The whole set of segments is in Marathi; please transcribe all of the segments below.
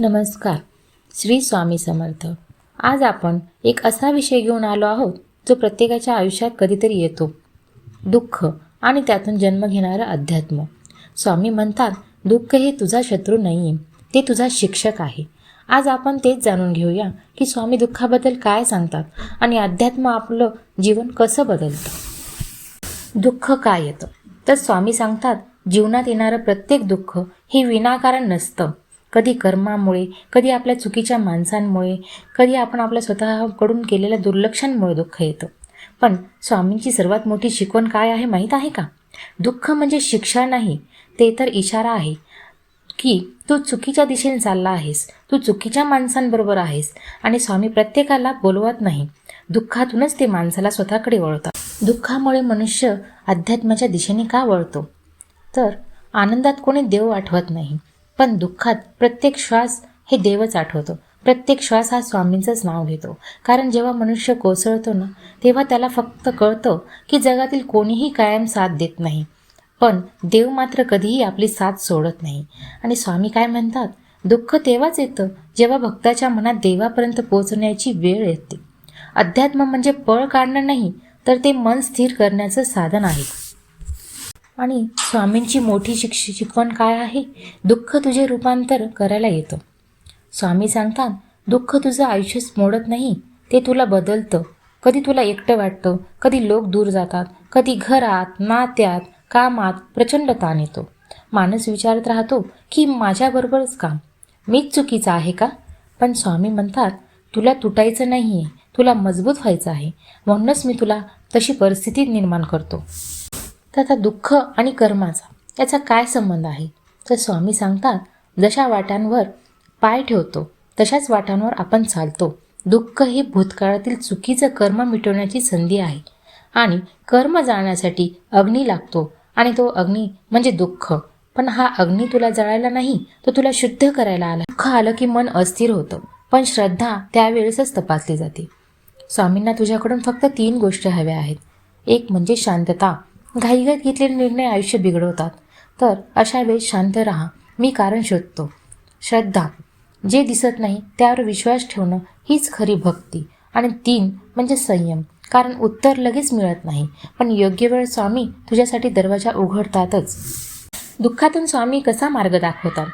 नमस्कार. श्री स्वामी समर्थ. आज आपण एक असा विषय घेऊन आलो आहोत जो प्रत्येकाच्या आयुष्यात कधीतरी येतो. दुःख आणि त्यातून जन्म घेणारं अध्यात्म. स्वामी म्हणतात दुःख हे तुझा शत्रू नाही आहे ते तुझा शिक्षक आहे. आज आपण तेच जाणून घेऊया की स्वामी दुःखाबद्दल काय सांगतात आणि अध्यात्म आपलं जीवन कसं बदलतं. दुःख काय येतं? तर स्वामी सांगतात जीवनात येणारं प्रत्येक दुःख हे विनाकारण नसतं कधी कर्मामुळे कधी आपल्या चुकीच्या माणसांमुळे कधी आपण आपल्या स्वतःकडून केलेल्या दुर्लक्षांमुळे दुःख येतं. पण स्वामींची सर्वात मोठी शिकवण काय आहे माहीत आहे का? दुःख म्हणजे शिक्षा नाही ते तर इशारा आहे की तू चुकीच्या दिशेने चालला आहेस तू चुकीच्या माणसांबरोबर आहेस आणि स्वामी प्रत्येकाला बोलवत नाही. दुःखातूनच ते माणसाला स्वतःकडे वळतात. दुःखामुळे मनुष्य अध्यात्माच्या दिशेने का वळतो? तर आनंदात कोणी देव आठवत नाही. पण दुःखात प्रत्येक श्वास हे देवच आठवतो. प्रत्येक श्वास हा स्वामींचंच नाव घेतो. कारण जेव्हा मनुष्य कोसळतो ना तेव्हा त्याला फक्त कळतं की जगातील कोणीही कायम साथ देत नाही. पण देव मात्र कधीही आपली साथ सोडत नाही. आणि स्वामी काय म्हणतात? दुःख तेव्हाच येतं जेव्हा भक्ताच्या मनात देवापर्यंत पोहोचण्याची वेळ येते. अध्यात्म म्हणजे पळ काढणं नाही तर ते मन स्थिर करण्याचं साधन आहे. आणि स्वामींची मोठी शिक्ष शिकवण काय आहे? दुःख तुझे रूपांतर करायला येतं. स्वामी सांगतात दुःख तुझं आयुष्यच मोडत नाही. ते तुला बदलतं. कधी तुला एकटं वाटतं कधी लोक दूर जातात कधी घरात नात्यात कामात प्रचंड ताण येतो. माणूस विचारत राहतो की माझ्याबरोबरच काम मीच चुकीचा आहे का? पण स्वामी म्हणतात तुला तुटायचं नाही आहे तुला मजबूत व्हायचं आहे. म्हणूनच मी तुला तशी परिस्थिती निर्माण करतो. तर आता दुःख आणि कर्माचा याचा काय संबंध आहे? तर स्वामी सांगतात जशा वाटांवर पाय ठेवतो तशाच वाटांवर आपण चालतो. दुःख हे भूतकाळातील चुकीचं कर्म मिटवण्याची संधी आहे. आणि कर्म जाळण्यासाठी अग्नी लागतो. आणि तो अग्नी म्हणजे दुःख. पण हा अग्नी तुला जळायला नाही तो तुला शुद्ध करायला आला. दुःख आलं की मन अस्थिर होतं. पण श्रद्धा त्यावेळेसच तपासली जाते. स्वामींना तुझ्याकडून फक्त तीन गोष्टी हव्या आहेत. एक म्हणजे शांतता. घाईघाईत घेतलेले निर्णय आयुष्य बिघडवतात. तर अशा वेळेस शांत राहा. मी कारण शोधतो. श्रद्धा. जे दिसत नाही त्यावर विश्वास ठेवणं हीच खरी भक्ती. आणि तीन म्हणजे संयम. कारण उत्तर लगेच मिळत नाही. पण योग्य वेळ स्वामी तुझ्यासाठी दरवाजा उघडतातच. दुःखातून स्वामी कसा मार्ग दाखवतात?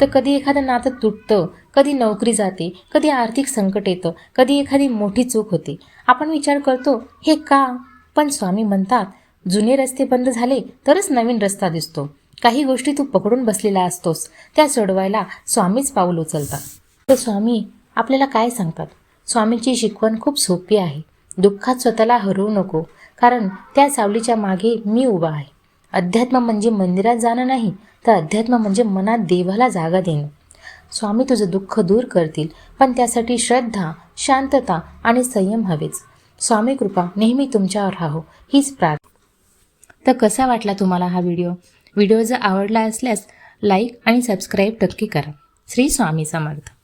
तर कधी एखादं नातं तुटतं कधी नोकरी जाते कधी आर्थिक संकट येतं कधी एखादी मोठी चूक होते. आपण विचार करतो हे का? पण स्वामी म्हणतात जुने रस्ते बंद झाले तरच नवीन रस्ता दिसतो. काही गोष्टी तू पकडून बसलेला असतोस त्या सोडवायला स्वामीच पाऊल उचलतात. तर स्वामी आपल्याला काय सांगतात? स्वामींची शिकवण खूप सोपी आहे. दुःखात स्वतःला हरवू नको कारण त्या सावलीच्या मागे मी उभा आहे. अध्यात्म म्हणजे मंदिरात जाणं नाही तर अध्यात्म म्हणजे मनात देवाला जागा देणं. स्वामी तुझं दुःख दूर करतील पण त्यासाठी श्रद्धा शांतता आणि संयम हवेच. स्वामी कृपा नेहमी तुमच्यावर राहो हीच प्रार्थना. तर कसा वाटला तुम्हाला हा व्हिडिओ? व्हिडिओ जर आवडला असल्यास लाईक आणि सबस्क्राईब नक्की करा. श्री स्वामी समर्थ.